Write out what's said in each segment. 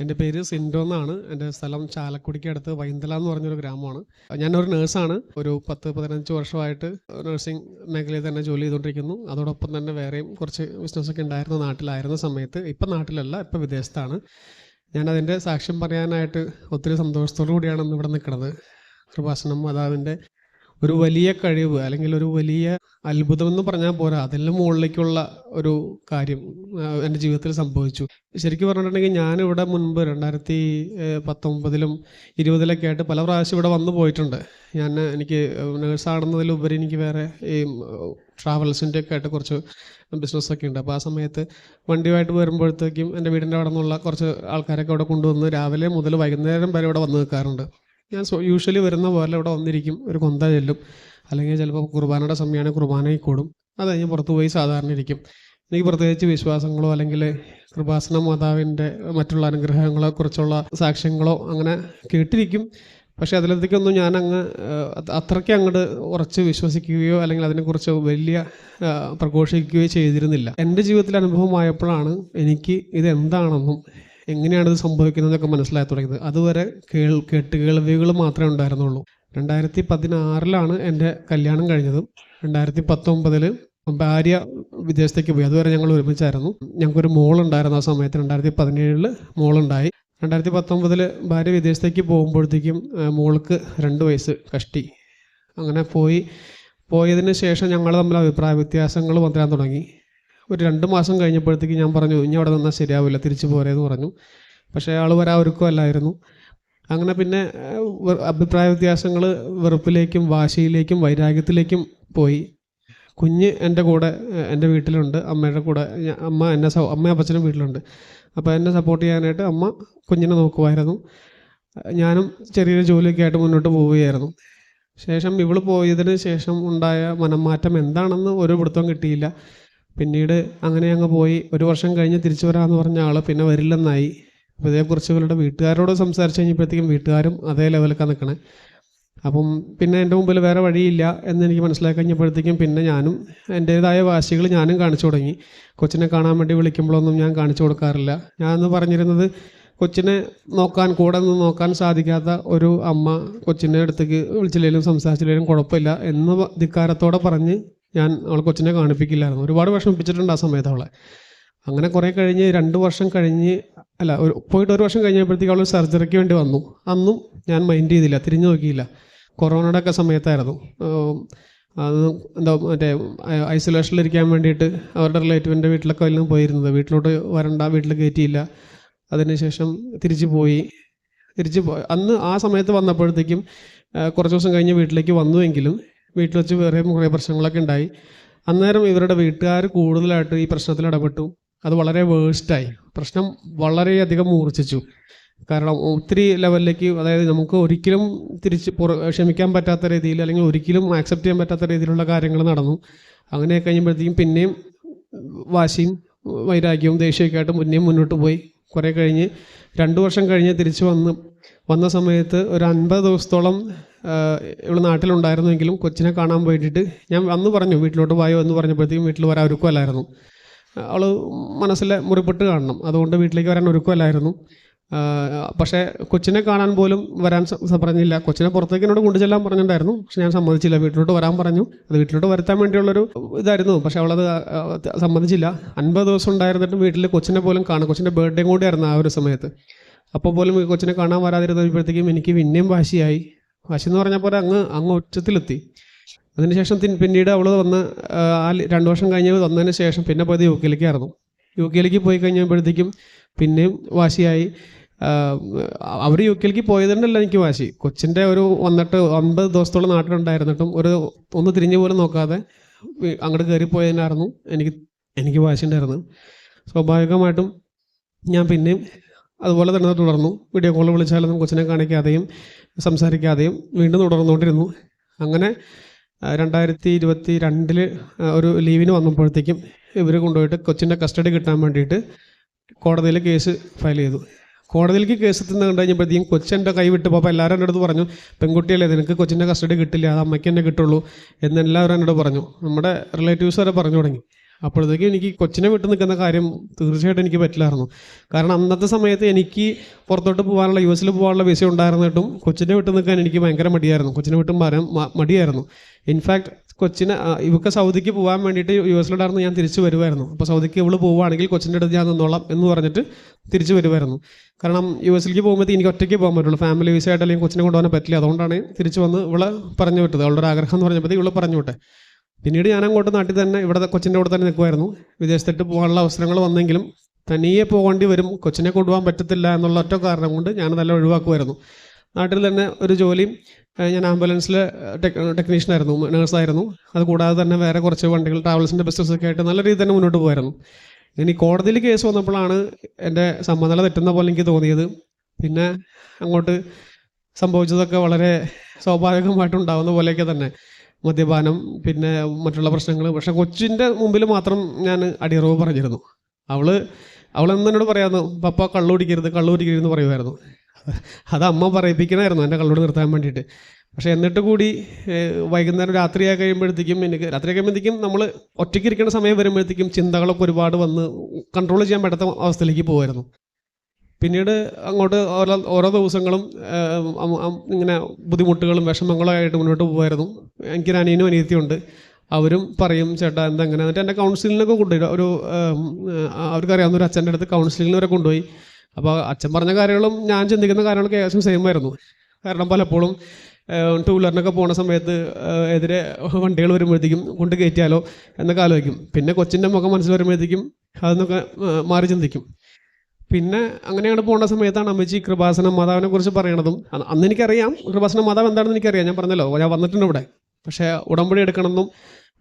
എന്റെ പേര് സിൻഡോ എന്നാണ്. എന്റെ സ്ഥലം ചാലക്കുടിക്ക് അടുത്ത് വൈന്തല എന്ന് പറഞ്ഞൊരു ഗ്രാമമാണ്. ഞാനൊരു നേഴ്സാണ്. ഒരു പത്ത് പതിനഞ്ച് വർഷമായിട്ട് നഴ്സിംഗ് മേഖലയിൽ തന്നെ ജോലി ചെയ്തുകൊണ്ടിരിക്കുന്നു. അതോടൊപ്പം തന്നെ വേറെയും കുറച്ച് ബിസിനസ്സൊക്കെ ഉണ്ടായിരുന്ന നാട്ടിലായിരുന്ന സമയത്ത് ഇപ്പം നാട്ടിലല്ല ഇപ്പം വിദേശത്താണ്. ഞാനതിന്റെ സാക്ഷ്യം പറയാനായിട്ട് ഒത്തിരി സന്തോഷത്തോടു കൂടിയാണ് ഇന്ന് ഇവിടെ നിൽക്കുന്നത്. കൃപാസനം മാതാവിന്റെ ഒരു വലിയ കഴിവ് അല്ലെങ്കിൽ ഒരു വലിയ അത്ഭുതം എന്ന് പറഞ്ഞാൽ പോരാ. അതിലും മുകളിലേക്കുള്ള ഒരു കാര്യം എന്റെ ജീവിതത്തിൽ സംഭവിച്ചു. ശരിക്കും പറഞ്ഞിട്ടുണ്ടെങ്കിൽ ഞാനിവിടെ മുൻപ് രണ്ടായിരത്തി പത്തൊമ്പതിലും ഇരുപതിലൊക്കെ ആയിട്ട് പല പ്രാവശ്യം ഇവിടെ വന്നു പോയിട്ടുണ്ട്. ഞാൻ എനിക്ക് നേഴ്സാടുന്നതിലുപരി എനിക്ക് വേറെ ഈ ട്രാവൽസിന്റെ ഒക്കെ ആയിട്ട് കുറച്ച് ബിസിനസ്സൊക്കെ ഉണ്ട്. അപ്പോൾ ആ സമയത്ത് വണ്ടിയുമായിട്ട് വരുമ്പോഴത്തേക്കും എന്റെ വീടിന്റെ അവിടെ നിന്നുള്ള കുറച്ച് ആൾക്കാരൊക്കെ അവിടെ കൊണ്ടുവന്ന് രാവിലെ മുതൽ വൈകുന്നേരം വരെ ഇവിടെ വന്ന് നിൽക്കാറുണ്ട്. ഞാൻ യൂഷ്വലി വരുന്ന പോലെ ഇവിടെ വന്നിരിക്കും. ഒരു കൊന്ത ചെല്ലും. അല്ലെങ്കിൽ ചിലപ്പോൾ കുർബാനയുടെ സമയമാണ് കുർബാനയിൽ കൂടും. അത് കഴിഞ്ഞ് പുറത്ത് പോയി സാധാരണ ഇരിക്കും. എനിക്ക് പ്രത്യേകിച്ച് വിശ്വാസങ്ങളോ അല്ലെങ്കിൽ കൃപാസന മാതാവിന്റെ മറ്റുള്ള അനുഗ്രഹങ്ങളെ കുറിച്ചുള്ള സാക്ഷ്യങ്ങളോ അങ്ങനെ കേട്ടിരിക്കും. പക്ഷേ അതിലത്തേക്കൊന്നും ഞാൻ അങ്ങ് അത്രയ്ക്ക് അങ്ങോട്ട് ഉറച്ച് വിശ്വസിക്കുകയോ അല്ലെങ്കിൽ അതിനെക്കുറിച്ച് വലിയ പ്രഘോഷിക്കുകയോ ചെയ്തിരുന്നില്ല. എന്റെ ജീവിതത്തിൽ അനുഭവമായപ്പോഴാണ് എനിക്ക് ഇത് എന്താണെന്നും എങ്ങനെയാണ് ഇത് സംഭവിക്കുന്നതൊക്കെ മനസ്സിലായി തുടങ്ങിയത്. അതുവരെ കേൾ കേട്ട് കേൾവികൾ മാത്രമേ ഉണ്ടായിരുന്നുള്ളൂ. രണ്ടായിരത്തി പതിനാറിലാണ് എന്റെ കല്യാണം കഴിഞ്ഞത്. രണ്ടായിരത്തി പത്തൊമ്പതിൽ ഭാര്യ വിദേശത്തേക്ക് പോയി. അതുവരെ ഞങ്ങൾ ഒരുമിച്ചായിരുന്നു. ഞങ്ങൾക്കൊരു മോളുണ്ടായിരുന്നു ആ സമയത്ത്. രണ്ടായിരത്തി പതിനേഴിൽ മോളുണ്ടായി. രണ്ടായിരത്തി പത്തൊമ്പതിൽ ഭാര്യ വിദേശത്തേക്ക് പോകുമ്പോഴത്തേക്കും മോൾക്ക് രണ്ട് വയസ്സ് കഷ്ടി. അങ്ങനെ പോയി. പോയതിന് ശേഷം ഞങ്ങൾ തമ്മിൽ അഭിപ്രായ വ്യത്യാസങ്ങൾ വന്നിരാൻ തുടങ്ങി. ഒരു രണ്ട് മാസം കഴിഞ്ഞപ്പോഴത്തേക്ക് ഞാൻ പറഞ്ഞു ഇനി അവിടെ നിന്നാൽ ശരിയാവില്ല തിരിച്ചു പോരേന്ന് പറഞ്ഞു. പക്ഷേ ആൾ വരാൻ ഒരുക്കമല്ലായിരുന്നു അങ്ങനെ പിന്നെ അഭിപ്രായ വ്യത്യാസങ്ങൾ വെറുപ്പിലേക്കും വാശിയിലേക്കും വൈരാഗ്യത്തിലേക്കും പോയി. കുഞ്ഞ് എന്റെ കൂടെ എന്റെ വീട്ടിലുണ്ട്. അമ്മയുടെ കൂടെ അമ്മ എന്നെ സ അമ്മയും അപ്പച്ചനും വീട്ടിലുണ്ട്. അപ്പോൾ എന്നെ സപ്പോർട്ട് ചെയ്യാനായിട്ട് അമ്മ കുഞ്ഞിനെ നോക്കുമായിരുന്നു. ഞാനും ചെറിയൊരു ജോലിയൊക്കെ ആയിട്ട് മുന്നോട്ട് പോവുകയായിരുന്നു. ശേഷം ഇവൾ പോയതിന് ശേഷം ഉണ്ടായ മനംമാറ്റം എന്താണെന്ന് ഒരു പിടുത്തവും കിട്ടിയില്ല. പിന്നീട് അങ്ങനെ അങ്ങ് പോയി. ഒരു വർഷം കഴിഞ്ഞ് തിരിച്ചു വരാമെന്ന് പറഞ്ഞ ആൾ പിന്നെ വരില്ലെന്നായി. അപ്പോൾ ഇതേക്കുറിച്ച് ഇവരുടെ വീട്ടുകാരോട് സംസാരിച്ച് കഴിഞ്ഞപ്പോഴത്തേക്കും വീട്ടുകാരും അതേ ലെവലൊക്കെ നിൽക്കണേ. അപ്പം പിന്നെ എന്റെ മുമ്പിൽ വേറെ വഴിയില്ല എന്ന് എനിക്ക് മനസ്സിലാക്കി കഴിഞ്ഞപ്പോഴത്തേക്കും പിന്നെ ഞാനും എന്റേതായ വാശികൾ ഞാനും കാണിച്ചു തുടങ്ങി. കൊച്ചിനെ കാണാൻ വേണ്ടി വിളിക്കുമ്പോഴൊന്നും ഞാൻ കാണിച്ചു കൊടുക്കാറില്ല. ഞാനെന്ന് പറഞ്ഞിരുന്നത് കൊച്ചിനെ നോക്കാൻ കൂടെ നിന്ന് നോക്കാൻ സാധിക്കാത്ത ഒരു അമ്മ കൊച്ചിന്റെ അടുത്തേക്ക് വിളിച്ചില്ലെങ്കിലും സംസാരിച്ചില്ലെങ്കിലും കുഴപ്പമില്ല എന്ന് ധിക്കാരത്തോടെ പറഞ്ഞ് ഞാൻ അവളെ കൊച്ചിനെ കാണിപ്പിക്കില്ലായിരുന്നു. ഒരുപാട് വിഷമിപ്പിച്ചിട്ടുണ്ട് ആ സമയത്ത് അവളെ. അങ്ങനെ കുറേ കഴിഞ്ഞ് രണ്ട് വർഷം കഴിഞ്ഞ് അല്ല ഒരു പോയിട്ട് ഒരു വർഷം കഴിഞ്ഞപ്പോഴത്തേക്ക് അവൾ സർജറിക്ക് വേണ്ടി വന്നു. അന്നും ഞാൻ മൈൻഡ് ചെയ്തില്ല തിരിഞ്ഞു നോക്കിയില്ല. കൊറോണയുടെ ഒക്കെ സമയത്തായിരുന്നു. എന്താ മറ്റേ ഐസൊലേഷനിലിരിക്കാൻ വേണ്ടിയിട്ട് അവരുടെ റിലേറ്റീവിന്റെ വീട്ടിലൊക്കെ വല്ലതും പോയിരുന്നത്. വീട്ടിലോട്ട് വരണ്ട വീട്ടിൽ കയറ്റിയില്ല. അതിനുശേഷം തിരിച്ചു പോയി. തിരിച്ചു പോയി. അന്ന് ആ സമയത്ത് വന്നപ്പോഴത്തേക്കും കുറച്ച് ദിവസം കഴിഞ്ഞ് വീട്ടിലേക്ക് വന്നുവെങ്കിലും വീട്ടിൽ വെച്ച് വേറെ കുറേ പ്രശ്നങ്ങളൊക്കെ ഉണ്ടായി. അന്നേരം ഇവരുടെ വീട്ടുകാർ കൂടുതലായിട്ട് ഈ പ്രശ്നത്തിൽ ഇടപെട്ടു. അത് വളരെ വേഴ്സ്റ്റായി പ്രശ്നം വളരെയധികം മൂർച്ഛിച്ചു. കാരണം ഒത്തിരി ലെവലിലേക്ക് അതായത് നമുക്ക് ഒരിക്കലും തിരിച്ച് ക്ഷമിക്കാൻ പറ്റാത്ത രീതിയിൽ അല്ലെങ്കിൽ ഒരിക്കലും ആക്സെപ്റ്റ് ചെയ്യാൻ പറ്റാത്ത രീതിയിലുള്ള കാര്യങ്ങൾ നടന്നു. അങ്ങനെ കഴിയുമ്പോഴത്തേക്കും പിന്നെയും വാശിയും വൈരാഗ്യവും ദേഷ്യമൊക്കെ ആയിട്ട് മുന്നേയും മുന്നോട്ട് പോയി. കുറേ കഴിഞ്ഞ് രണ്ട് വർഷം കഴിഞ്ഞ് തിരിച്ചു വന്ന് വന്ന സമയത്ത് ഒരു അൻപത് ദിവസത്തോളം ഇവിടെ നാട്ടിലുണ്ടായിരുന്നെങ്കിലും കൊച്ചിനെ കാണാൻ വേണ്ടിയിട്ട് ഞാൻ അന്ന് പറഞ്ഞു വീട്ടിലോട്ട് വായോ എന്ന് പറഞ്ഞപ്പോഴത്തേക്കും വീട്ടിൽ വരാൻ ഒരുക്കമല്ലായിരുന്നു. അവൾ മനസ്സിലെ മുറിപ്പെട്ട് കാണണം. അതുകൊണ്ട് വീട്ടിലേക്ക് വരാൻ ഒരുക്കമല്ലായിരുന്നു. പക്ഷേ കൊച്ചിനെ കാണാൻ പോലും വരാൻ പറഞ്ഞില്ല. കൊച്ചിനെ പുറത്തേക്ക് എന്നോട് കൊണ്ടുചെല്ലാൻ പറഞ്ഞിട്ടുണ്ടായിരുന്നു. പക്ഷെ ഞാൻ സമ്മതിച്ചില്ല. വീട്ടിലോട്ട് വരാൻ പറഞ്ഞു. അത് വീട്ടിലോട്ട് വരുത്താൻ വേണ്ടിയുള്ളൊരു ഇതായിരുന്നു. പക്ഷെ അവളത് സമ്മതിച്ചില്ല. അൻപത് ദിവസം ഉണ്ടായിരുന്നിട്ടും വീട്ടിൽ കൊച്ചിനെ പോലും കാണും കൊച്ചിന്റെ ബർത്ത്ഡേ കൂടിയായിരുന്നു ആ ഒരു സമയത്ത്. അപ്പോൾ പോലും ഈ കൊച്ചിനെ കാണാൻ വരാതിരുന്നപ്പോഴത്തേക്കും എനിക്ക് പിന്നെയും വാശിയായി. വാശി എന്ന് പറഞ്ഞാൽ പോലെ അങ്ങ് അങ്ങ് ഉച്ചത്തിലെത്തി അതിനുശേഷം പിന്നീട് അവൾ വന്ന് ആ, രണ്ട് വർഷം കഴിഞ്ഞ് വന്നതിന് ശേഷം പിന്നെ പോയത് യു കെയിലേക്കായിരുന്നു യു കെയിലേക്ക് പോയി കഴിഞ്ഞപ്പോഴത്തേക്കും പിന്നെയും വാശിയായി. അവർ യു കെയിലേക്ക് പോയതുകൊണ്ടല്ല എനിക്ക് വാശി. കൊച്ചിന്റെ ഒരു വന്നിട്ട് ഒൻപത് ദിവസത്തോളം നാട്ടിലുണ്ടായിരുന്നിട്ടും ഒരു ഒന്ന് തിരിഞ്ഞു പോലും നോക്കാതെ അങ്ങോട്ട് കയറിപ്പോയതിനായിരുന്നു എനിക്ക് എനിക്ക് വാശി ഉണ്ടായിരുന്നു സ്വാഭാവികമായിട്ടും ഞാൻ പിന്നെയും അതുപോലെ തന്നെ തുടർന്നു. വീഡിയോ കോൾ വിളിച്ചാലൊന്നും കൊച്ചിനെ കാണിക്കാതെയും സംസാരിക്കാതെയും വീണ്ടും തുടർന്നുകൊണ്ടിരുന്നു. അങ്ങനെ രണ്ടായിരത്തി ഇരുപത്തി രണ്ടിൽ ഒരു ലീവിന് വന്നപ്പോഴത്തേക്കും ഇവർ കൊണ്ടുപോയിട്ട് കൊച്ചിന്റെ കസ്റ്റഡി കിട്ടാൻ വേണ്ടിയിട്ട് കോടതിയിൽ കേസ് ഫയൽ ചെയ്തു. കോടതിയിലേക്ക് കേസ് എത്തുന്ന കണ്ടു കഴിഞ്ഞപ്പോഴത്തേക്കും കൊച്ചെന്റെ കൈ വിട്ട്. പോപ്പ എല്ലാവരും എന്റെ അടുത്ത് പറഞ്ഞു പെൺകുട്ടിയല്ലേ നിനക്ക് കൊച്ചിന്റെ കസ്റ്റഡി കിട്ടില്ല അത് അമ്മയ്ക്ക് തന്നെ കിട്ടുള്ളൂ എന്ന് എല്ലാവരും എന്നോട് പറഞ്ഞു. നമ്മുടെ റിലേറ്റീവ്സ് വരെ പറഞ്ഞു തുടങ്ങി. അപ്പോഴത്തേക്കും എനിക്ക് കൊച്ചിനെ വിട്ട് നിൽക്കുന്ന കാര്യം തീർച്ചയായിട്ടും എനിക്ക് പറ്റില്ലായിരുന്നു. കാരണം അന്നത്തെ സമയത്ത് എനിക്ക് പുറത്തോട്ട് പോകാനുള്ള യു എസിൽ പോകാനുള്ള വിസ ഉണ്ടായിരുന്നിട്ടും കൊച്ചിനെ വിട്ട് നിൽക്കാൻ എനിക്ക് ഭയങ്കര മടിയായിരുന്നു. കൊച്ചിനെ വിട്ടും പറയാൻ മടിയായിരുന്നു. ഇൻഫാക്ട് കൊച്ചിനെ ഇവക്ക് സൗദിക്ക് പോകാൻ വേണ്ടിയിട്ട് യു എസിലുണ്ടായിരുന്നു ഞാൻ തിരിച്ചു വരുമായിരുന്നു അപ്പോൾ സൗദിക്ക് ഇവൾ പോവുകയാണെങ്കിൽ കൊച്ചിന്റെ അടുത്ത് ഞാൻ നിന്നോളാം എന്ന് പറഞ്ഞിട്ട് തിരിച്ചു വരുമായിരുന്നു കാരണം യു എസിലേക്ക് പോകുമ്പോൾ എനിക്ക് ഒറ്റയ്ക്ക് പോകാൻ പറ്റുള്ളൂ. ഫാമിലി വിസ ആയിട്ട് അല്ലെങ്കിൽ കൊച്ചിനെ കൊണ്ടുപോകാൻ പറ്റില്ല. അതുകൊണ്ടാണ് തിരിച്ചു വന്ന് ഇവളെ പറഞ്ഞു വിട്ടത് അവളുടെ ഒരു ആഗ്രഹം എന്ന് പറഞ്ഞപ്പോഴത്തേക്ക് ഇവൾ പറഞ്ഞു വിട്ടെ പിന്നീട് ഞാൻ അങ്ങോട്ട് നാട്ടിൽ തന്നെ ഇവിടെ കൊച്ചിന്റെ കൂടെ തന്നെ നിൽക്കുമായിരുന്നു. വിദേശത്തേക്ക് പോകാനുള്ള അവസരങ്ങൾ വന്നെങ്കിലും തനിയെ പോകേണ്ടി വരും കൊച്ചിനെ കൊണ്ടുപോകാൻ പറ്റത്തില്ല എന്നുള്ള ഒറ്റ കാരണം കൊണ്ട് ഞാൻ നല്ല ഒഴിവാക്കുമായിരുന്നു. നാട്ടിൽ തന്നെ ഒരു ജോലിയും ഞാൻ ആംബുലൻസിൽ ടെക്നീഷ്യനായിരുന്നു നേഴ്സായിരുന്നു. അതുകൂടാതെ തന്നെ വേറെ കുറച്ച് വണ്ടികൾ ട്രാവൽസിന്റെ ബിസിനസ്സൊക്കെ ആയിട്ട് നല്ല രീതിയിൽ തന്നെ മുന്നോട്ട് പോയിരുന്നു ഇനി കോടതിയിൽ കേസ് വന്നപ്പോഴാണ് എന്റെ സമ്മതല തെറ്റുന്ന പോലെ എനിക്ക് തോന്നിയത്. പിന്നെ അങ്ങോട്ട് സംഭവിച്ചതൊക്കെ വളരെ സ്വാഭാവികമായിട്ടുണ്ടാവുന്ന പോലെയൊക്കെ തന്നെ. മദ്യപാനം പിന്നെ മറ്റുള്ള പ്രശ്നങ്ങൾ പക്ഷെ കൊച്ചിന്റെ മുമ്പിൽ മാത്രം ഞാൻ അടിയറവ് പറഞ്ഞിരുന്നു. അവൾ അവൾ എന്നോട് പറയാമെന്നു പപ്പ കള്ളു കുടിക്കരുത് കള്ളു കുടിക്കരുത് എന്ന് പറയുമായിരുന്നു. അത് അമ്മ പറയിപ്പിക്കണമായിരുന്നു എന്റെ കള്ളോട് നിർത്താൻ വേണ്ടിയിട്ട്. പക്ഷേ എന്നിട്ട് കൂടി വൈകുന്നേരം രാത്രിയായി കഴിയുമ്പോഴത്തേക്കും എനിക്ക് രാത്രി കഴിയുമ്പോഴത്തേക്കും നമ്മൾ ഒറ്റയ്ക്ക് ഇരിക്കുന്ന സമയം വരുമ്പോഴത്തേക്കും ചിന്തകളൊക്കെ ഒരുപാട് വന്ന് കൺട്രോൾ ചെയ്യാൻ പറ്റാത്ത അവസ്ഥയിലേക്ക് പോകുമായിരുന്നു പിന്നീട് അങ്ങോട്ട് ഓരോ ഓരോ ദിവസങ്ങളും ഇങ്ങനെ ബുദ്ധിമുട്ടുകളും വിഷമങ്ങളും ആയിട്ട് മുന്നോട്ട് പോകുമായിരുന്നു എനിക്കൊരു അനിയനും അനിയത്തിയുണ്ട്. അവരും പറയും ചേട്ടാ എന്താ അങ്ങനെ എന്നിട്ട് എന്റെ കൗൺസിലിനൊക്കെ കൊണ്ടുപോയി. ഒരു അവർക്കറിയാവുന്ന ഒരു അച്ഛന്റെ അടുത്ത് കൗൺസിലിംഗിന് വരെ കൊണ്ടുപോയി. അപ്പോൾ അച്ഛൻ പറഞ്ഞ കാര്യങ്ങളും ഞാൻ ചിന്തിക്കുന്ന കാര്യങ്ങളൊക്കെ ഏകദേശം സെയിം ആയിരുന്നു. കാരണം പലപ്പോഴും ടൂ വീലറിനൊക്കെ പോണ സമയത്ത് എതിരെ വണ്ടികൾ വരുമ്പോഴത്തേക്കും കൊണ്ട് കയറ്റിയാലോ എന്നൊക്കെ ആലോചിക്കും. പിന്നെ കൊച്ചിന്റെ മുഖം മനസ്സിൽ വരുമ്പോഴത്തേക്കും അതൊന്നൊക്കെ മാറി ചിന്തിക്കും. പിന്നെ അങ്ങനെയാണ് പോകുന്ന സമയത്താണ് അമ്മച്ചി കൃപാസന മാതാവിനെ കുറിച്ച് പറയണതും. അന്ന് എനിക്കറിയാം കൃപാസന മാതാവ് എന്താണെന്ന് എനിക്കറിയാം. ഞാൻ പറഞ്ഞല്ലോ ഞാൻ വന്നിട്ടുണ്ട് ഇവിടെ. പക്ഷേ ഉടമ്പടി എടുക്കണമെന്നും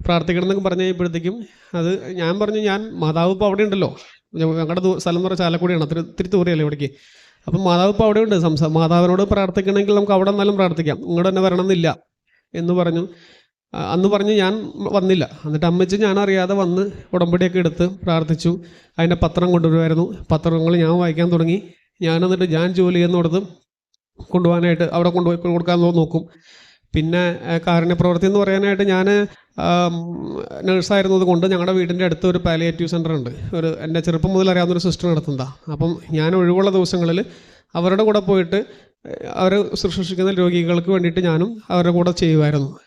പ്രാർത്ഥിക്കണം എന്നൊക്കെ പറഞ്ഞു കഴിയുമ്പോഴത്തേക്കും അത് ഞാൻ പറഞ്ഞു ഞാൻ മാതാവ് ഇപ്പോൾ അവിടെ ഉണ്ടല്ലോ. ഞങ്ങളുടെ സ്ഥലം എന്ന് പറഞ്ഞാൽ ചാലക്കുടിയാണ് അത്ര ഇത്തിരി ദൂരെയല്ലേ ഇവിടേക്ക്. അപ്പം മാതാവ് ഇപ്പോൾ അവിടെ ഉണ്ട്. സംസാ മാതാവിനോട് പ്രാർത്ഥിക്കണമെങ്കിൽ നമുക്ക് അവിടെ നിന്നാലും പ്രാർത്ഥിക്കാം. ഇങ്ങോട്ട് തന്നെ വരണമെന്നില്ല എന്ന് പറഞ്ഞു. അന്ന് പറഞ്ഞ് ഞാൻ വന്നില്ല. എന്നിട്ട് അമ്മച്ചി ഞാൻ അറിയാതെ വന്ന് ഉടമ്പടിയൊക്കെ എടുത്ത് പ്രാർത്ഥിച്ചു. അതിന്റെ പത്രം കൊണ്ടുവരുമായിരുന്നു. പത്രങ്ങൾ ഞാൻ വായിക്കാൻ തുടങ്ങി. ഞാൻ എന്നിട്ട് ഞാൻ ജോലി ചെയ്യുന്നിടത്ത് കൊണ്ടുപോകാനായിട്ട് അവിടെ കൊണ്ടുപോയി കൊടുക്കാൻ നോക്കും. പിന്നെ കാരണ കാരുണ്യ പ്രവൃത്തി എന്ന് പറയാനായിട്ട് ഞാൻ നേഴ്സായിരുന്നത് കൊണ്ട് ഞങ്ങളുടെ വീടിന്റെ അടുത്ത് ഒരു പാലിയേറ്റീവ് സെന്റർ ഉണ്ട്. ഒരു എന്റെ ചെറുപ്പം മുതൽ അറിയാവുന്ന ഒരു സിസ്റ്റർ നടത്തുന്നതാണ് അപ്പം ഞാൻ ഒഴിവുള്ള ദിവസങ്ങളിൽ അവരുടെ കൂടെ പോയിട്ട് അവർ ശുശ്രൂഷിക്കുന്ന രോഗികൾക്ക് വേണ്ടിയിട്ട് ഞാനും അവരുടെ കൂടെ ചെയ്യുമായിരുന്നു.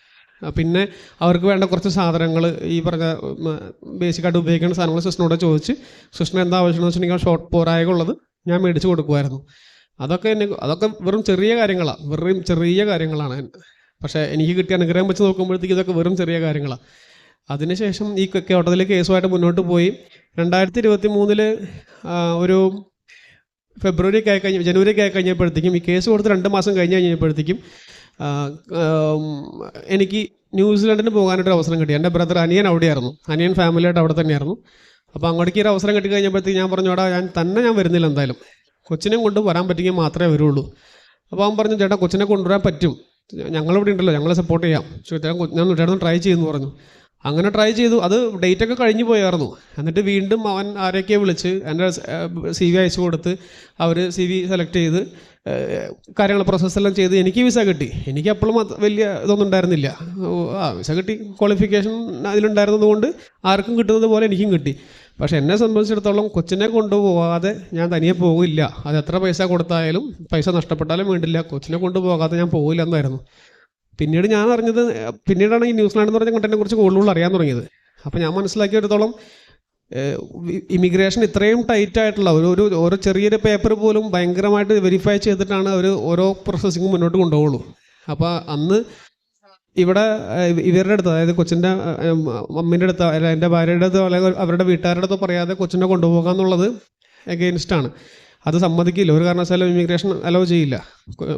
പിന്നെ അവർക്ക് വേണ്ട കുറച്ച് സാധനങ്ങൾ ഈ പറഞ്ഞ ബേസിക്കായിട്ട് ഉപയോഗിക്കുന്ന സാധനങ്ങൾ സിസ്റ്ററിനോട് ചോദിച്ച് സുഷ്ണ എന്താ ആവശ്യമെന്ന് വെച്ചിട്ടുണ്ടെങ്കിൽ ഷോർട്ട് പോരായ ഉള്ളത് ഞാൻ മേടിച്ച് കൊടുക്കുമായിരുന്നു അതൊക്കെ എന്നെ അതൊക്കെ വെറും ചെറിയ കാര്യങ്ങളാണ് വെറും ചെറിയ കാര്യങ്ങളാണ്. പക്ഷേ എനിക്ക് കിട്ടിയ അനുഗ്രഹം വെച്ച് നോക്കുമ്പോഴത്തേക്ക് ഇതൊക്കെ വെറും ചെറിയ കാര്യങ്ങളാണ് അതിനുശേഷം ഈ കേട്ടതിൽ കേസുമായിട്ട് മുന്നോട്ട് പോയി. രണ്ടായിരത്തി ഇരുപത്തി മൂന്നിൽ ഒരു ഫെബ്രുവരി ഒക്കെ ആയി കഴിഞ്ഞ് ജനുവരി ഒക്കെ ആയി കഴിഞ്ഞപ്പോഴത്തേക്കും ഈ കേസ് കൊടുത്ത് രണ്ട് മാസം കഴിഞ്ഞ് കഴിഞ്ഞപ്പോഴത്തേക്കും എനിക്ക് ന്യൂസിലൻഡിന് പോകാനായിട്ട് അവസരം കിട്ടി. എന്റെ ബ്രദർ അനിയൻ അവിടെയായിരുന്നു. അനിയൻ ഫാമിലിയായിട്ട് അവിടെ തന്നെയായിരുന്നു. അപ്പോൾ അങ്ങോട്ടേക്ക് ഒരു അവസരം കിട്ടി കഴിഞ്ഞപ്പോഴത്തേക്ക് ഞാൻ പറഞ്ഞു എടാ ഞാൻ തന്നെ ഞാൻ വരുന്നില്ല എന്തായാലും. കൊച്ചിനെ കൊണ്ട് വരാൻ പറ്റുമെങ്കിൽ മാത്രമേ വരുള്ളൂ. അപ്പോൾ അവൻ പറഞ്ഞു ചേട്ടാ കൊച്ചിനെ കൊണ്ടുവരാൻ പറ്റും. ഞങ്ങളിവിടെ ഉണ്ടല്ലോ. ഞങ്ങളെ സപ്പോർട്ട് ചെയ്യാം. ചേട്ടാ കൊ- ഞാൻ ചേട്ടൻ ട്രൈ ചെയ്യുമെന്ന് പറഞ്ഞു. അങ്ങനെ ട്രൈ ചെയ്തു. അത് ഡേറ്റ് ഒക്കെ കഴിഞ്ഞു പോയായിരുന്നു. എന്നിട്ട് വീണ്ടും അവൻ ആരെയൊക്കെ വിളിച്ച് എന്റെ സി വി അയച്ചു കൊടുത്ത് അവർ സി വി സെലക്ട് ചെയ്ത് കാര്യങ്ങൾ പ്രോസസ്സെല്ലാം ചെയ്ത് എനിക്ക് വിസ കിട്ടി. എനിക്ക് അപ്പോഴും വലിയ ഇതൊന്നും ഉണ്ടായിരുന്നില്ല. ആ വിസ കിട്ടി. ക്വാളിഫിക്കേഷൻ അതിലുണ്ടായിരുന്നത് കൊണ്ട് ആർക്കും കിട്ടുന്നത് പോലെ എനിക്കും കിട്ടി. പക്ഷെ എന്നെ സംബന്ധിച്ചിടത്തോളം കൊച്ചിനെ കൊണ്ടുപോകാതെ ഞാൻ തനിയെ പോകില്ല അത് എത്ര പൈസ കൊടുത്തായാലും പൈസ നഷ്ടപ്പെട്ടാലും വേണ്ടില്ല. കൊച്ചിനെ കൊണ്ടുപോകാതെ ഞാൻ പോകില്ല എന്നായിരുന്നു പിന്നീട് ഞാൻ അറിഞ്ഞത് പിന്നീടാണ് ഈ ന്യൂസിലാൻഡ് എന്ന് പറഞ്ഞ കണ്ടതിനെ കുറിച്ച് കൂടുതൽ അറിയാൻ തുടങ്ങിയത്. അപ്പോൾ ഞാൻ മനസ്സിലാക്കിയെടുത്തോളം ഇമിഗ്രേഷൻ ഇത്രയും ടൈറ്റ് ആയിട്ടുള്ള ഒരു ഒരു ഓരോ ചെറിയൊരു പേപ്പർ പോലും ഭയങ്കരമായിട്ട് വെരിഫൈ ചെയ്തിട്ടാണ് അവർ ഓരോ പ്രോസസ്സിങ് മുന്നോട്ട് കൊണ്ടുപോകുള്ളൂ അപ്പോൾ അന്ന് ഇവിടെ ഇവരുടെ അടുത്ത് അതായത് കൊച്ചിന്റെ മമ്മീന്റെ അടുത്ത് അല്ല എന്റെ ഭാര്യയുടെ അടുത്തോ അല്ലെങ്കിൽ അവരുടെ വീട്ടുകാരുടെ അടുത്തോ പറയാതെ കൊച്ചിനെ കൊണ്ടുപോകാന്നുള്ളത് എഗെയിൻസ്റ്റാണ് അത് സമ്മതിക്കില്ല. ഒരു കാരണവശാലും ഇമിഗ്രേഷൻ അലോ ചെയ്യില്ല.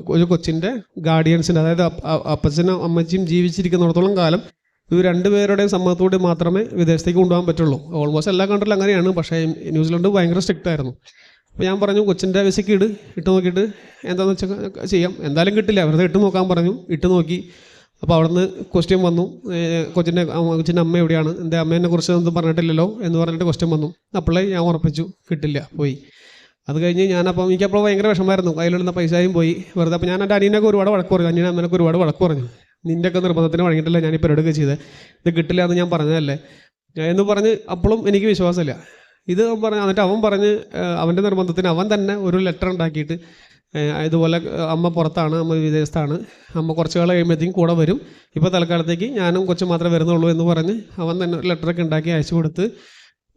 ഒരു കൊച്ചിന്റെ ഗാർഡിയൻസിന്റെ അതായത് അപ്പച്ചനും അമ്മച്ചിയും ജീവിച്ചിരിക്കുന്നിടത്തോളം കാലം ഇവർ രണ്ടുപേരുടെയും സമ്മതത്തോടെ മാത്രമേ വിദേശത്തേക്ക് കൊണ്ടുപോകാൻ പറ്റുള്ളൂ. ഓൾമോസ്റ്റ് എല്ലാ കൺട്രിലും അങ്ങനെയാണ്. പക്ഷേ ന്യൂസിലൻഡ് ഭയങ്കര സ്ട്രിക്റ്റ് ആയിരുന്നു. അപ്പോൾ ഞാൻ പറഞ്ഞു കൊച്ചിന്റെ വിസയ്ക്ക് ഇട് ഇട്ട് നോക്കിയിട്ട് എന്താണെന്ന് വെച്ചാൽ ചെയ്യാം. എന്തായാലും കിട്ടില്ല. വെറുതെ ഇട്ട് നോക്കാൻ പറഞ്ഞു. ഇട്ട് നോക്കി. അപ്പോൾ അവിടുന്ന് ക്വസ്റ്റ്യൻ വന്നു. കൊച്ചിന്റെ കൊച്ചിന്റെ അമ്മ എവിടെയാണ്? എന്റെ അമ്മേനെ കുറിച്ച് ഒന്നും പറഞ്ഞിട്ടില്ലല്ലോ എന്ന് പറഞ്ഞിട്ട് ക്വസ്റ്റ്യൻ വന്നു. അപ്പോഴേ ഞാൻ ഉറപ്പിച്ചു. കിട്ടില്ല. പോയി. അത് കഴിഞ്ഞ് ഞാനപ്പം എനിക്കപ്പോൾ ഭയങ്കര വിഷമമായിരുന്നു. കയ്യിലിടുന്ന പൈസയും പോയി. വെറുതെ അപ്പോൾ ഞാൻ എന്റെ അനിയനൊക്കെ ഒരുപാട് വഴക്ക് പറഞ്ഞു. അനിയനെ അമ്മനൊക്കെ ഒരുപാട് വഴക്ക് പറഞ്ഞു. നിന്റെയൊക്കെ നിർബന്ധത്തിന് വഴങ്ങിയിട്ടില്ല ഞാൻ ഇപ്പോൾ പരിപാടിയൊക്കെ ചെയ്തത് ഇത് കിട്ടില്ല എന്ന് ഞാൻ പറഞ്ഞതല്ലേ? എന്ന് പറഞ്ഞ് അപ്പോഴും എനിക്ക് വിശ്വാസമില്ല. ഇത് പറഞ്ഞ് എന്നിട്ട് അവൻ പറഞ്ഞ് അവന്റെ നിർബന്ധത്തിന് അവൻ തന്നെ ഒരു ലെറ്റർ ഉണ്ടാക്കിയിട്ട് ഇതുപോലെ അമ്മ പുറത്താണ് അമ്മ വിദേശത്താണ് അമ്മ കുറച്ച് കാലം കഴിയുമ്പോഴത്തേക്കും കൂടെ വരും. ഇപ്പോൾ തൽക്കാലത്തേക്ക് ഞാനും കൊച്ചു മാത്രമേ വരുന്നുള്ളൂ എന്ന് പറഞ്ഞ് അവൻ തന്നെ ഒരു ലെറ്ററൊക്കെ ഉണ്ടാക്കി അയച്ചു കൊടുത്ത്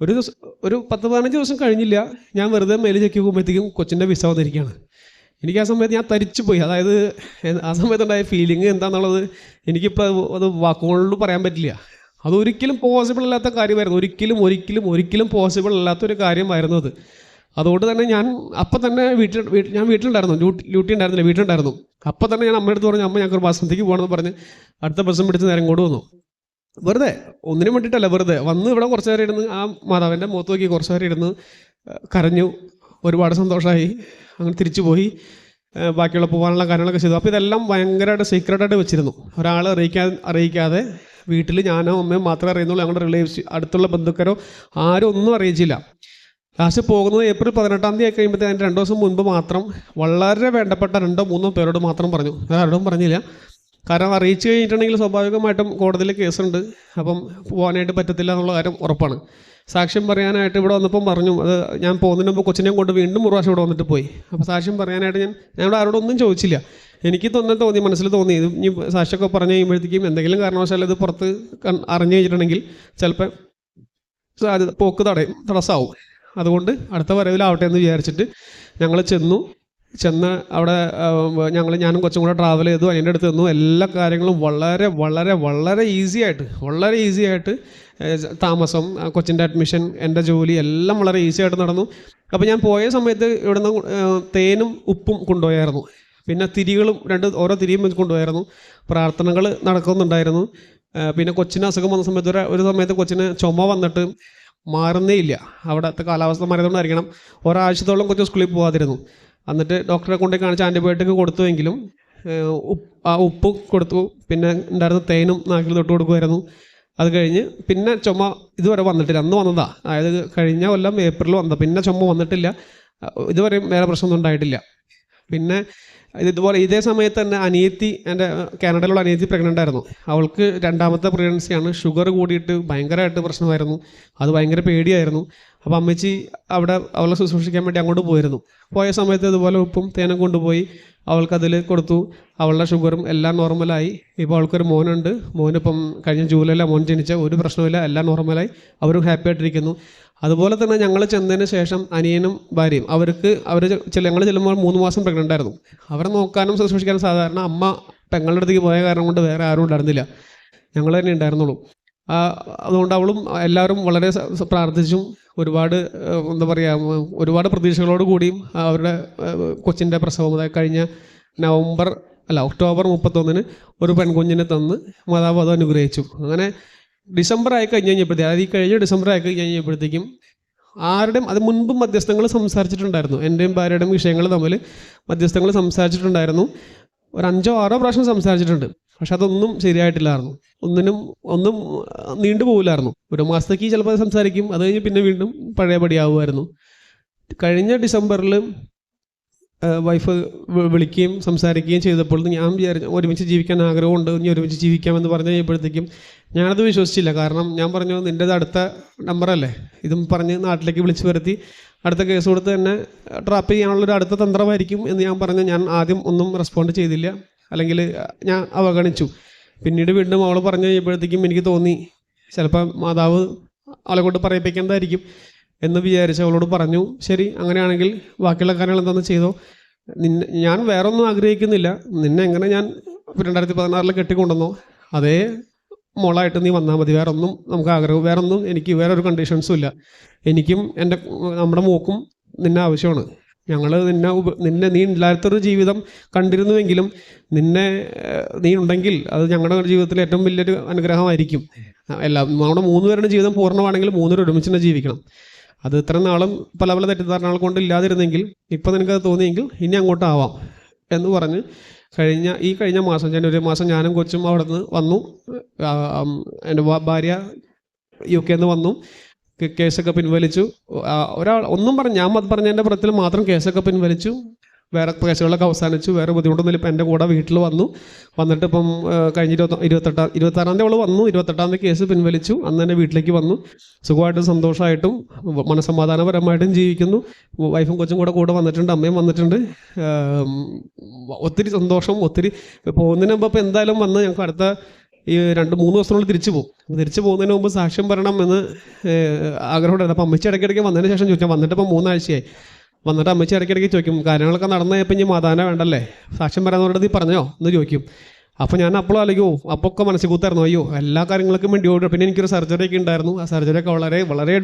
ഒരു ദിവസം ഒരു പത്ത് പതിനഞ്ച് ദിവസം കഴിഞ്ഞില്ല. ഞാൻ വെറുതെ മെയിൽ ചെക്ക് പോകുമ്പോഴത്തേക്കും കൊച്ചിന്റെ വിസ വന്നിരിക്കുകയാണ്. എനിക്ക് ആ സമയത്ത് ഞാൻ തരിച്ചു പോയി. അതായത് ആ സമയത്തുണ്ടായ ഫീലിംഗ് എന്താണെന്നുള്ളത് എനിക്കിപ്പോൾ അത് വാക്കുകളിൽ പറയാൻ പറ്റില്ല. അതൊരിക്കലും പോസിബിൾ അല്ലാത്ത കാര്യമായിരുന്നു. ഒരിക്കലും ഒരിക്കലും ഒരിക്കലും പോസിബിൾ അല്ലാത്തൊരു കാര്യമായിരുന്നു അത്. അതുകൊണ്ട് തന്നെ ഞാൻ അപ്പം തന്നെ വീട്ടിൽ ഞാൻ വീട്ടിലുണ്ടായിരുന്നു. ഡ്യൂട്ടി ഉണ്ടായിരുന്നില്ല വീട്ടിലുണ്ടായിരുന്നു. അപ്പം തന്നെ ഞാൻ അമ്മയുടെ അടുത്ത് പറഞ്ഞു അമ്മ ഞങ്ങൾക്ക് ഒരു മാസത്തേക്ക് പോകണമെന്ന് പറഞ്ഞ് അടുത്ത ബസ്സും പിടിച്ച് നേരം കൊണ്ട് വന്നു. വെറുതെ ഒന്നിനും വേണ്ടിയിട്ടല്ല വെറുതെ. വന്ന് ഇവിടെ കുറച്ച് നേരം ഇരുന്ന് ആ മാതാവിന്റെ മുഖത്ത് നോക്കി കുറച്ച് നേരം ഇരുന്ന് കരഞ്ഞു. ഒരുപാട് സന്തോഷമായി അങ്ങനെ തിരിച്ചു പോയി ബാക്കിയുള്ള പോകാനുള്ള കാര്യങ്ങളൊക്കെ ചെയ്തു. അപ്പോൾ ഇതെല്ലാം ഭയങ്കരമായിട്ട് സീക്രട്ടായിട്ട് വെച്ചിരുന്നു. ഒരാളെ അറിയിക്കാൻ അറിയിക്കാതെ വീട്ടിൽ ഞാനോ അമ്മയോ മാത്രമേ അറിയുന്നുള്ളൂ. ഞങ്ങളുടെ റിലേറ്റീവ്സ് അടുത്തുള്ള ബന്ധുക്കാരോ ആരും ഒന്നും അറിയിച്ചില്ല. ലാസ്റ്റ് പോകുന്നത് ഏപ്രിൽ പതിനെട്ടാം തീയതി ആയി കഴിയുമ്പോഴത്തേ അതിന്റെ രണ്ട് ദിവസം മുൻപ് മാത്രം വളരെ വേണ്ടപ്പെട്ട രണ്ടോ മൂന്നോ പേരോട് മാത്രം പറഞ്ഞു. ആരോടും പറഞ്ഞില്ല. കാരണം അറിയിച്ചു കഴിഞ്ഞിട്ടുണ്ടെങ്കിൽ സ്വാഭാവികമായിട്ടും കോടതിയിൽ കേസുണ്ട്. അപ്പം പോകാനായിട്ട് പറ്റത്തില്ല എന്നുള്ള കാര്യം ഉറപ്പാണ്. സാക്ഷ്യം പറയാനായിട്ട് ഇവിടെ വന്നപ്പം പറഞ്ഞു അത് ഞാൻ പോകുന്നതിന് മുമ്പ് കൊച്ചിനെയും കൊണ്ട് വീണ്ടും ഒരു പ്രാവശ്യം ഇവിടെ വന്നിട്ട് പോയി. അപ്പോൾ സാക്ഷ്യം പറയാനായിട്ട് ഞാൻ ഞാൻ ഇവിടെ ആരോടൊന്നും ചോദിച്ചില്ല. എനിക്ക് തന്നെ തോന്നി മനസ്സിൽ തോന്നി. ഇത് ഇനി സാക്ഷ്യമൊക്കെ പറഞ്ഞു കഴിയുമ്പോഴത്തേക്കും എന്തെങ്കിലും കാരണവശാൽ ഇത് പുറത്ത് അറിഞ്ഞു കഴിഞ്ഞിട്ടുണ്ടെങ്കിൽ ചിലപ്പോൾ സാധ്യത പോക്ക് തടയും തടസ്സമാവും അതുകൊണ്ട് അടുത്ത വരവിലാവട്ടെ എന്ന് വിചാരിച്ചിട്ട് ഞങ്ങൾ ചെന്നു. ചെന്ന് അവിടെ ഞങ്ങൾ ഞാനും കൊച്ചും കൂടെ ട്രാവൽ ചെയ്തു. അതിന്റെ അടുത്ത് നിന്നു. എല്ലാ കാര്യങ്ങളും വളരെ വളരെ വളരെ ഈസി ആയിട്ട് വളരെ ഈസി ആയിട്ട് താമസം കൊച്ചിന്റെ അഡ്മിഷൻ എന്റെ ജോലി എല്ലാം വളരെ ഈസി ആയിട്ട് നടന്നു. അപ്പോൾ ഞാൻ പോയ സമയത്ത് ഇവിടുന്ന് തേനും ഉപ്പും കൊണ്ടുപോയായിരുന്നു. പിന്നെ തിരികളും രണ്ട് ഓരോ തിരിയും വെച്ച് കൊണ്ടുപോയായിരുന്നു. പ്രാർത്ഥനകൾ നടക്കുന്നുണ്ടായിരുന്നു. പിന്നെ കൊച്ചിന് അസുഖം വന്ന സമയത്ത് ഒരു ഒരു സമയത്ത് കൊച്ചിന് ചുമ വന്നിട്ട് മാറുന്നേ ഇല്ല. അവിടുത്തെ കാലാവസ്ഥ മാറിയതുകൊണ്ടായിരിക്കണം. ഒരാഴ്ചത്തോളം കൊച്ചു സ്കൂളിൽ പോകാതിരുന്നു എന്നിട്ട് ഡോക്ടറെ കൊണ്ട് കാണിച്ച ആന്റിബയോട്ടിക് കൊടുത്തുവെങ്കിലും ആ ഉപ്പ് കൊടുത്തു. പിന്നെ ഉണ്ടായിരുന്ന തേനും നാക്കിൽ തൊട്ട് കൊടുക്കുമായിരുന്നു. അത് കഴിഞ്ഞ് പിന്നെ ചുമ ഇതുവരെ വന്നിട്ടില്ല. അന്ന് വന്നതാ. അതായത് കഴിഞ്ഞ കൊല്ലം ഏപ്രിൽ വന്നത്. പിന്നെ ചുമ വന്നിട്ടില്ല. ഇതുവരെയും വേറെ പ്രശ്നമൊന്നും ഉണ്ടായിട്ടില്ല. പിന്നെ ഇത് ഇതുപോലെ ഇതേ സമയത്ത് തന്നെ അനിയത്തി എന്റെ കാനഡയിലുള്ള അനിയത്തി പ്രഗ്നന്റ് ആയിരുന്നു. അവൾക്ക് രണ്ടാമത്തെ പ്രഗ്നൻസിയാണ് ഷുഗർ കൂടിയിട്ട് ഭയങ്കരമായിട്ട് പ്രശ്നമായിരുന്നു. അത് ഭയങ്കര പേടിയായിരുന്നു. അപ്പോൾ അമ്മച്ചി അവിടെ അവളെ ശുശ്രൂഷിക്കാൻ വേണ്ടി അങ്ങോട്ട് പോയിരുന്നു. പോയ സമയത്ത് ഇതുപോലെ ഉപ്പും തേനും കൊണ്ടുപോയി അവൾക്കതിൽ കൊടുത്തു. അവളുടെ ഷുഗറും എല്ലാം നോർമലായി ഇപ്പോൾ അവൾക്കൊരു മോനുണ്ട്. മോനിപ്പം കഴിഞ്ഞ ജൂലൈയിലാണ് മോൻ ജനിച്ച. ഒരു പ്രശ്നമില്ല എല്ലാം നോർമലായി അവരും ഹാപ്പി ആയിട്ടിരിക്കുന്നു. അതുപോലെ തന്നെ ഞങ്ങൾ ചെന്നതിന് ശേഷം അനിയനും ഭാര്യയും. അവർക്ക് അവർ ഞങ്ങൾ ചെല്ലുമ്പോൾ മൂന്ന് മാസം പ്രഗ്നന്റ് ആയിരുന്നു. അവരെ നോക്കാനും ശുശ്രൂഷിക്കാനും സാധാരണ അമ്മ പെങ്ങളുടെ അടുത്തേക്ക് പോയ കാരണം കൊണ്ട് വേറെ ആരും ഉണ്ടായിരുന്നില്ല. ഞങ്ങൾ തന്നെ ഉണ്ടായിരുന്നുള്ളൂ. അതുകൊണ്ട് അവളും എല്ലാവരും വളരെ പ്രാർത്ഥിച്ചും ഒരുപാട് എന്താ പറയുക ഒരുപാട് പ്രതീക്ഷകളോട് കൂടിയും അവരുടെ കൊച്ചിന്റെ പ്രസവം അതായത് കഴിഞ്ഞ നവംബർ അല്ല ഒക്ടോബർ മുപ്പത്തൊന്നിന് ഒരു പെൺകുഞ്ഞിനെ തന്ന് മാതാവ് അത് അനുഗ്രഹിച്ചു. അങ്ങനെ ഡിസംബർ ആയി കഴിഞ്ഞ് കഴിഞ്ഞപ്പോഴത്തേക്കും അതായത് ഈ കഴിഞ്ഞ ഡിസംബർ ആയി കഴിഞ്ഞ് കഴിഞ്ഞപ്പോഴത്തേക്കും ആരുടെയും അത് മുൻപും മധ്യസ്ഥങ്ങൾ സംസാരിച്ചിട്ടുണ്ടായിരുന്നു. എന്റെയും ഭാര്യയുടെയും വിഷയങ്ങൾ തമ്മിൽ മധ്യസ്ഥങ്ങൾ സംസാരിച്ചിട്ടുണ്ടായിരുന്നു. ഒരു അഞ്ചോ ആറോ പ്രാവശ്യം സംസാരിച്ചിട്ടുണ്ട്. പക്ഷെ അതൊന്നും ശരിയായിട്ടില്ലായിരുന്നു. ഒന്നിനും ഒന്നും നീണ്ടു നീണ്ടുപോകില്ലായിരുന്നു ഒരു മാസത്തേക്ക് ചിലപ്പോൾ സംസാരിക്കും. അത് കഴിഞ്ഞ് പിന്നെ വീണ്ടും പഴയപടിയാവുമായിരുന്നു കഴിഞ്ഞ ഡിസംബറിൽ വൈഫ് വിളിക്കുകയും സംസാരിക്കുകയും ചെയ്തപ്പോൾ ഞാൻ വിചാരിച്ചു ഒരുമിച്ച് ജീവിക്കാൻ ആഗ്രഹമുണ്ട്. ഇനി ഒരുമിച്ച് ജീവിക്കാമെന്ന് പറഞ്ഞു കഴിഞ്ഞപ്പോഴത്തേക്കും ഞാനത് വിശ്വസിച്ചില്ല. കാരണം ഞാൻ പറഞ്ഞു നിന്റേത് അടുത്ത നമ്പറല്ലേ ഇതും പറഞ്ഞ് നാട്ടിലേക്ക് വിളിച്ചു വരുത്തി അടുത്ത കേസ് കൊടുത്ത് തന്നെ ട്രാപ്പ് ചെയ്യാനുള്ളൊരു അടുത്ത തന്ത്രമായിരിക്കും എന്ന് ഞാൻ പറഞ്ഞു. ഞാൻ ആദ്യം ഒന്നും റെസ്പോണ്ട് ചെയ്തില്ല. അല്ലെങ്കിൽ ഞാൻ അവഗണിച്ചു. പിന്നീട് വീണ്ടും അവൾ പറഞ്ഞു കഴിഞ്ഞപ്പോഴത്തേക്കും എനിക്ക് തോന്നി ചിലപ്പോൾ മാതാവ് അവളെ കൊണ്ട് പറയിപ്പിക്കേണ്ടതായിരിക്കും എന്ന് വിചാരിച്ച് അവളോട് പറഞ്ഞു ശരി അങ്ങനെയാണെങ്കിൽ ബാക്കിയുള്ള കാര്യങ്ങൾ എന്താണെന്ന് ചെയ്തോ. നിന്നെ ഞാൻ വേറെ ഒന്നും ആഗ്രഹിക്കുന്നില്ല. നിന്നെ എങ്ങനെ ഞാൻ രണ്ടായിരത്തി പതിനാറിൽ കെട്ടിക്കൊണ്ടുവന്നോ? അതേ മോളായിട്ട് നീ വന്നാൽ മതി. വേറെ ഒന്നും നമുക്ക് ആഗ്രഹം വേറെ ഒന്നും എനിക്ക് വേറെ ഒരു കണ്ടീഷൻസും ഇല്ല. എനിക്കും എന്റെ നമ്മുടെ മോക്കും നിന്നെ ആവശ്യമാണ്. ഞങ്ങൾ നിന്നെ നിന്നെ നീ ഇല്ലാത്തൊരു ജീവിതം കണ്ടിരുന്നുവെങ്കിലും നിന്നെ നീ ഉണ്ടെങ്കിൽ അത് ഞങ്ങളുടെ ജീവിതത്തിലെ ഏറ്റവും വലിയൊരു അനുഗ്രഹമായിരിക്കും. എല്ലാം നമ്മുടെ മൂന്ന് പേരുടെ ജീവിതം പൂർണമാണെങ്കിൽ മൂന്നുപേർ ഒരുമിച്ച് തന്നെ ജീവിക്കണം. അത് ഇത്ര നാളും പല പല തെറ്റിദ്ധാരണകൾ കൊണ്ട് ഇല്ലാതിരുന്നെങ്കിൽ ഇപ്പം നിനക്കത് തോന്നിയെങ്കിൽ ഇനി അങ്ങോട്ടാവാം എന്ന് പറഞ്ഞ് കഴിഞ്ഞ ഈ കഴിഞ്ഞ മാസം ഞാൻ ഒരു മാസം ഞാനും കൊച്ചും അവിടെ നിന്ന് വന്നു എന്റെ ഭാര്യ യു കെന്ന് വന്നു. കേസൊക്കെ പിൻവലിച്ചു. ഒരാൾ ഒന്നും പറഞ്ഞു ഞാൻ പറഞ്ഞതിന്റെ പുറത്തിൽ മാത്രം കേസൊക്കെ പിൻവലിച്ചു. വേറെ കേസുകളൊക്കെ അവസാനിച്ചു. വേറെ ബുദ്ധിമുട്ടൊന്നുമില്ല ഇപ്പം എന്റെ കൂടെ വീട്ടിൽ വന്നു. വന്നിട്ട് ഇപ്പം കഴിഞ്ഞ ഇരുപത്തി ഇരുപത്തെട്ടാം ഇരുപത്താറാം തീയതി അവൾ വന്നു. ഇരുപത്തെട്ടാം തീയതി കേസ് പിൻവലിച്ചു. അന്ന് തന്നെ വീട്ടിലേക്ക് വന്നു. സുഖമായിട്ടും സന്തോഷമായിട്ടും മനസമാധാനപരമായിട്ടും ജീവിക്കുന്നു. വൈഫും കൊച്ചും കൂടെ കൂടെ വന്നിട്ടുണ്ട്. അമ്മയും വന്നിട്ടുണ്ട്. ഒത്തിരി സന്തോഷം ഒത്തിരി പോകുന്നതിന് മുമ്പ് ഇപ്പം എന്തായാലും വന്ന് ഞങ്ങൾക്ക് അടുത്ത ഈ രണ്ട് മൂന്ന് ദിവസത്തിനുള്ളിൽ തിരിച്ചു പോകും. അപ്പോൾ തിരിച്ചു പോകുന്നതിന് മുമ്പ് സാക്ഷ്യം പറയണം എന്ന് ആഗ്രഹമുണ്ടായിരുന്നു. അപ്പോൾ അമ്മച്ചി ഇടയ്ക്കിടയ്ക്ക് വന്നതിന് ശേഷം ചോദിച്ചാൽ വന്നിട്ട് മൂന്നാഴ്ചയായി. വന്നിട്ട് അമ്മച്ചി ഇടയ്ക്കിടയ്ക്ക് ചോദിക്കും കാര്യങ്ങളൊക്കെ നടന്നു കഴിഞ്ഞപ്പോൾ ഇനി മാതാന വേണ്ടല്ലേ? സാക്ഷ്യം പറയാൻ നീ പറഞ്ഞോ? എന്ന് ചോദിക്കും. അപ്പോൾ ഞാൻ അപ്പോൾ ആലോചിക്കും അപ്പോൾ ഒക്കെ മനസ്സിൽ കൂത്തായിരുന്നു. അയ്യോ എല്ലാ കാര്യങ്ങൾക്കും വേണ്ടി ഓടി. പിന്നെ എനിക്കൊരു സർജറി ഒക്കെ ഉണ്ടായിരുന്നു. ആ സർജറി ഒക്കെ വളരെ വളരെ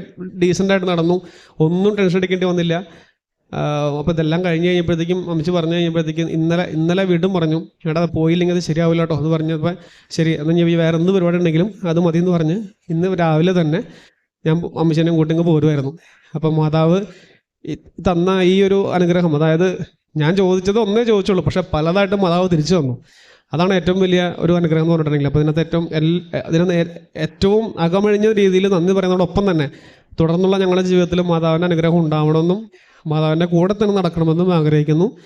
ഡീസന്റായിട്ട് നടന്നു. ഒന്നും ടെൻഷൻ അടിക്കേണ്ടി വന്നില്ല. അപ്പോൾ ഇതെല്ലാം കഴിഞ്ഞ് കഴിഞ്ഞപ്പോഴത്തേക്കും അമ്മച്ചി പറഞ്ഞു കഴിഞ്ഞപ്പോഴത്തേക്കും ഇന്നലെ ഇന്നലെ വീണ്ടും പറഞ്ഞു എടാ പോയില്ലെങ്കിൽ അത് ശരിയാവില്ല കേട്ടോ എന്ന് പറഞ്ഞപ്പോൾ ശരി എന്നാൽ ഞാൻ വേറെ എന്ത് പരിപാടി ഉണ്ടെങ്കിലും അത് മതി എന്ന് പറഞ്ഞ് ഇന്ന് രാവിലെ തന്നെ ഞാൻ അമ്മച്ചനെ കൂട്ടിങ്ങ് പോരുമായിരുന്നു അപ്പം മാതാവ് തന്ന ഈ ഒരു അനുഗ്രഹം അതായത് ഞാൻ ചോദിച്ചത് ഒന്നേ ചോദിച്ചുള്ളൂ പക്ഷേ പലതായിട്ട് മാതാവ് തിരിച്ചു തന്നു. അതാണ് ഏറ്റവും വലിയ ഒരു അനുഗ്രഹം എന്ന് പറഞ്ഞിട്ടുണ്ടെങ്കിൽ. അപ്പോൾ ഇതിനകത്ത് ഏറ്റവും എൽ അതിന് ഏറ്റവും അകമഴിഞ്ഞ രീതിയിൽ നന്ദി പറയുന്നതോടൊപ്പം തന്നെ തുടർന്നുള്ള ഞങ്ങളുടെ ജീവിതത്തിൽ മാതാവിന്റെ അനുഗ്രഹം ഉണ്ടാവണമെന്നും മാതാവിന്റെ കൂടെ തന്നെ നടക്കണമെന്നും ആഗ്രഹിക്കുന്നു.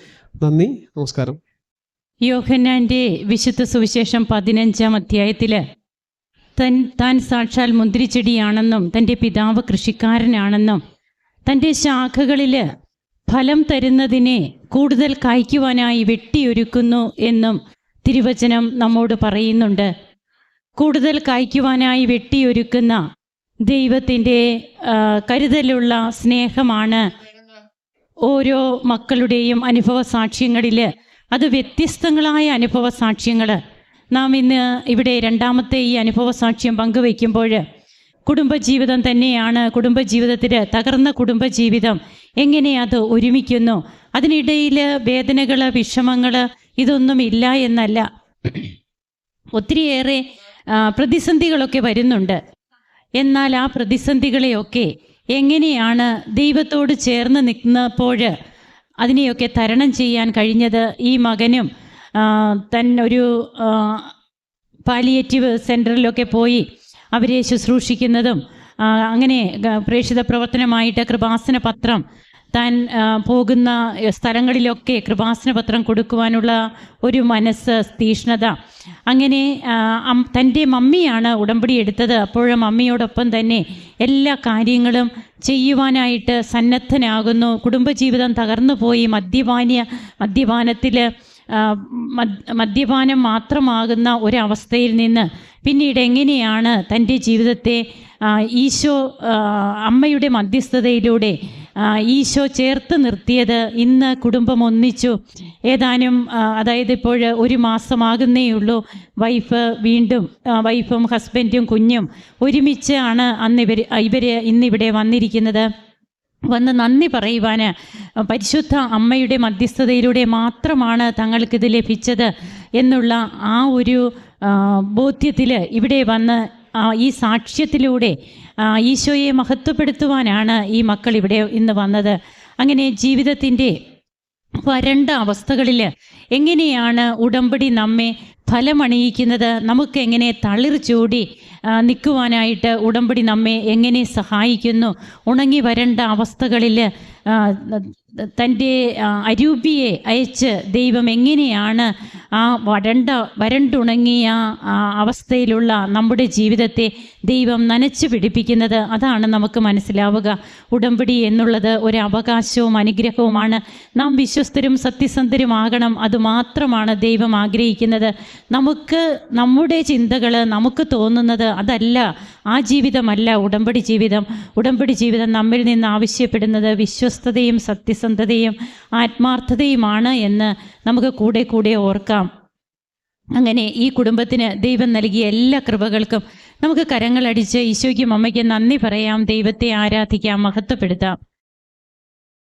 നന്ദി നമസ്കാരം. യോഹന്നാന്റെ വിശുദ്ധ സുവിശേഷം പതിനഞ്ചാം അധ്യായത്തിൽ തൻ താൻ സാക്ഷാൽ മുന്തിരിച്ചെടിയാണെന്നും തന്റെ പിതാവ് കൃഷിക്കാരനാണെന്നും തന്റെ ശാഖകളിൽ ഫലം തരുന്നതിനെ കൂടുതൽ കായ്ക്കുവാനായി വെട്ടിയൊരുക്കുന്നു എന്നും തിരുവചനം നമ്മോട് പറയുന്നുണ്ട്. കൂടുതൽ കായ്ക്കുവാനായി വെട്ടിയൊരുക്കുന്ന ദൈവത്തിന്റെ കരുതലുള്ള സ്നേഹമാണ് ഓരോ മക്കളുടെയും അനുഭവ സാക്ഷ്യങ്ങളിൽ അത് വ്യത്യസ്തങ്ങളായ അനുഭവ സാക്ഷ്യങ്ങൾ നാം ഇന്ന് ഇവിടെ രണ്ടാമത്തെ ഈ അനുഭവ സാക്ഷ്യം പങ്കുവയ്ക്കുമ്പോൾ കുടുംബജീവിതം തന്നെയാണ് കുടുംബജീവിതത്തിൽ തകർന്ന കുടുംബജീവിതം എങ്ങനെ അത് ഒരുമിക്കുന്നു? അതിനിടയിൽ വേദനകൾ വിഷമങ്ങൾ ഇതൊന്നും ഇല്ല എന്നല്ല. ഒത്തിരിയേറെ പ്രതിസന്ധികളൊക്കെ വരുന്നുണ്ട്. എന്നാൽ ആ പ്രതിസന്ധികളെയൊക്കെ എങ്ങനെയാണ് ദൈവത്തോട് ചേർന്ന് നിൽക്കുന്നപ്പോൾ അതിനെയൊക്കെ തരണം ചെയ്യാൻ കഴിഞ്ഞത്? ഈ മകനും തൻ ഒരു പാലിയേറ്റീവ് സെന്ററിലൊക്കെ പോയി അവരെ ശുശ്രൂഷിക്കുന്നതും അങ്ങനെ പ്രേക്ഷിത പ്രവർത്തനമായിട്ട് കൃപാസന പത്രം താൻ പോകുന്ന സ്ഥലങ്ങളിലൊക്കെ കൃപാസന പത്രം കൊടുക്കുവാനുള്ള ഒരു മനസ്സ് തീഷ്ണത. അങ്ങനെ തന്റെ മമ്മിയാണ് ഉടമ്പടി എടുത്തത്. അപ്പോഴും മമ്മിയോടൊപ്പം തന്നെ എല്ലാ കാര്യങ്ങളും ചെയ്യുവാനായിട്ട് സന്നദ്ധനാകുന്നു. കുടുംബജീവിതം തകർന്നു പോയി മദ്യപാനീയ മദ്യപാനത്തിൽ മദ്യപാനം മാത്രമാകുന്ന ഒരവസ്ഥയിൽ നിന്ന് പിന്നീട് എങ്ങനെയാണ് തന്റെ ജീവിതത്തെ ഈശോ അമ്മയുടെ മധ്യസ്ഥതയിലൂടെ ഈശോ ചേർത്ത് നിർത്തിയത് ഇന്ന് കുടുംബം ഒന്നിച്ചു. ഏതാനും അതായത് ഇപ്പോൾ ഒരു മാസമാകുന്നേ ഉള്ളൂ വൈഫ് വീണ്ടും വൈഫും ഹസ്ബൻഡും കുഞ്ഞും ഒരുമിച്ചാണ് അന്ന് ഇവർ ഇവർ ഇന്നിവിടെ വന്നിരിക്കുന്നത്. വന്ന് നന്ദി പറയുവാൻ പരിശുദ്ധ അമ്മയുടെ മധ്യസ്ഥതയിലൂടെ മാത്രമാണ് തങ്ങൾക്കിത് ലഭിച്ചത് എന്നുള്ള ആ ഒരു ബോധ്യത്തിൽ ഇവിടെ വന്ന് ഈ സാക്ഷ്യത്തിലൂടെ ഈശോയെ മഹത്വപ്പെടുത്തുവാനാണ് ഈ മക്കൾ ഇവിടെ ഇന്ന് വന്നത്. അങ്ങനെ ജീവിതത്തിന്റെ വരണ്ട അവസ്ഥകളിൽ എങ്ങനെയാണ് ഉടമ്പടി നമ്മെ ഫലമണിയിക്കുന്നത്? നമുക്ക് എങ്ങനെ തളിർ ചൂടി നിൽക്കുവാനായിട്ട് ഉടമ്പടി നമ്മെ എങ്ങനെ സഹായിക്കുന്നു? ഉണങ്ങി വരണ്ട അവസ്ഥകളിൽ തന്റെ അരൂപിയെ അയച്ച് ദൈവം എങ്ങനെയാണ് ആ വരണ്ട വരണ്ടുണങ്ങിയ അവസ്ഥയിലുള്ള നമ്മുടെ ജീവിതത്തെ ദൈവം നനച്ചു പിടിപ്പിക്കുന്നത്? അതാണ് നമുക്ക് മനസ്സിലാവുക. ഉടമ്പടി എന്നുള്ളത് ഒരു അവകാശവും അനുഗ്രഹവുമാണ്. നാം വിശ്വസ്തരും സത്യസന്ധരുമാകണം അതുമാത്രമാണ് ദൈവം ആഗ്രഹിക്കുന്നത്. നമുക്ക് നമ്മുടെ ചിന്തകൾ നമുക്ക് തോന്നുന്നത് അതല്ല. ആ ജീവിതമല്ല ഉടമ്പടി ജീവിതം. ഉടമ്പടി ജീവിതം നമ്മിൽ നിന്ന് ആവശ്യപ്പെടുന്നത് വിശ്വസ്തതയും സത്യസന്ധതയും ആത്മാർത്ഥതയുമാണ് എന്ന് നമുക്ക് കൂടെ കൂടെ ഓർക്കാം. അങ്ങനെ ഈ കുടുംബത്തിന് ദൈവം നൽകിയ എല്ലാ കൃപകൾക്കും നമുക്ക് കരങ്ങളടിച്ച് ഈശോയ്ക്കും അമ്മയ്ക്കും നന്ദി പറയാം. ദൈവത്തെ ആരാധിക്കാം മഹത്വപ്പെടുത്താം.